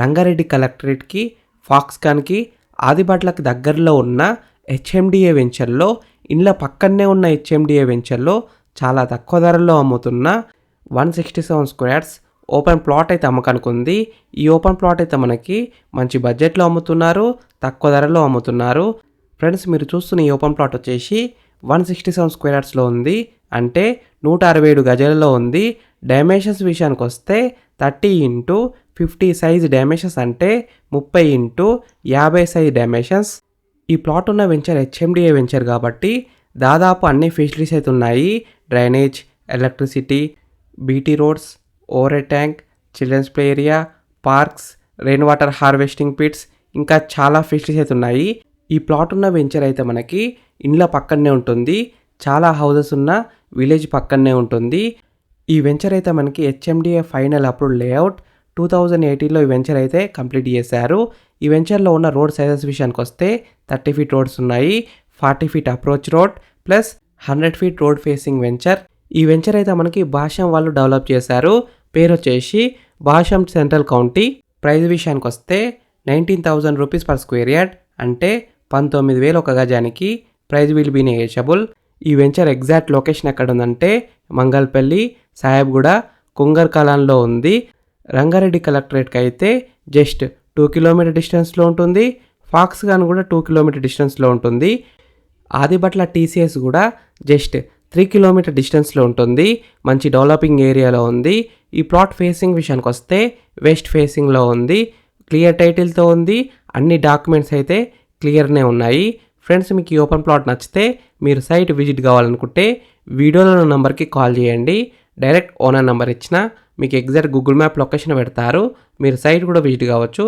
రంగారెడ్డి కలెక్టరేట్కి ఫాక్స్కాన్కి ఆదిబాట్లకు దగ్గరలో ఉన్న హెచ్ఎండిఏ వెంచర్లో ఇండ్ల పక్కనే ఉన్న హెచ్ఎండిఏ వెంచర్లో చాలా తక్కువ ధరల్లో అమ్ముతున్న one sixty seven squares open plot అయితే అమ్మకానికి ఉంది ఈ ఓపెన్ ప్లాట్ అయితే మనకి మంచి బడ్జెట్లో అమ్ముతున్నారు తక్కువ ధరలో అమ్ముతున్నారు. ఫ్రెండ్స్ మీరు చూస్తున్న ఈ ఓపెన్ ప్లాట్ వచ్చేసి వన్ సిక్స్టీ సెవెన్ స్క్వేర్స్లో ఉంది. అంటే నూట అరవై ఏడు గజాలలో ఉంది. డైమెన్షన్స్ విషయానికి వస్తే thirty into fifty size dimensions అంటే ముప్పై ఇంటూ యాభై సైజ్ డైమెన్షన్స్ ఈ ప్లాట్ ఉన్న వెంచర్ హెచ్ఎండిఏ వెంచర్ కాబట్టి దాదాపు అన్ని ఫెసిలిటీస్ అయితే ఉన్నాయి. Drainage electricity BT roads over tank childrens play area parks rain water harvesting pits ఇంకా చాలా ఫెసిలిటీస్ అయితే ఉన్నాయి. ఈ ప్లాట్ ఉన్న వెంచర్ అయితే మనకి ఇండ్ల పక్కనే ఉంటుంది. చాలా హౌసెస్ ఉన్న విలేజ్ పక్కనే ఉంటుంది. ఈ వెంచర్ అయితే మనకి హెచ్ఎండిఏ ఫైనల్ అప్పుడు లేఅవుట్. టూ థౌజండ్ ఎయిటీన్లో ఈ వెంచర్ అయితే కంప్లీట్ చేశారు. ఈ వెంచర్లో ఉన్న రోడ్ సైజెస్ విషయానికి వస్తే థర్టీ ఫీట్ రోడ్స్ ఉన్నాయి forty feet approach road plus hundred feet road facing venture ఈ వెంచర్ అయితే మనకి భాషం వాళ్ళు డెవలప్ చేశారు. పేరు వచ్చేసి భాషం సెంట్రల్ కౌంటీ. ప్రైజ్ విషయానికి వస్తే nineteen thousand rupees per square yard అంటే పంతొమ్మిది వేలు ఒక గజానికి ప్రైజ్ విల్ బీ నెగేషబుల్ ఈ వెంచర్ ఎగ్జాక్ట్ లొకేషన్ ఎక్కడ ఉందంటే మంగళపల్లి సాహెబ్గూడ కుంగర్ కలాన్లో ఉంది. రంగారెడ్డి కలెక్టరేట్కి అయితే జస్ట్ టూ కిలోమీటర్ డిస్టెన్స్లో ఉంటుంది. ఫాక్స్గాన్ కూడా టూ కిలోమీటర్ డిస్టెన్స్లో ఉంటుంది. ఆదిబట్ల టీసీఎస్ కూడా జస్ట్ త్రీ కిలోమీటర్ డిస్టెన్స్లో ఉంటుంది. మంచి డెవలపింగ్ ఏరియాలో ఉంది. ఈ ప్లాట్ ఫేసింగ్ విషయానికి వస్తే వెస్ట్ ఫేసింగ్లో ఉంది. క్లియర్ టైటిల్తో ఉంది. అన్ని డాక్యుమెంట్స్ అయితే క్లియర్నే ఉన్నాయి. ఫ్రెండ్స్ మీకు ఈ ఓపెన్ ప్లాట్ నచ్చితే మీరు సైట్ విజిట్ కావాలనుకుంటే వీడియోలో ఉన్న నెంబర్కి కాల్ చేయండి. డైరెక్ట్ ఓనర్ నెంబర్ ఇచ్చిన మీకు ఎగ్జాక్ట్ గూగుల్ మ్యాప్ లొకేషన్ పెడతారు. మీరు సైట్ కూడా విజిట్ కావచ్చు.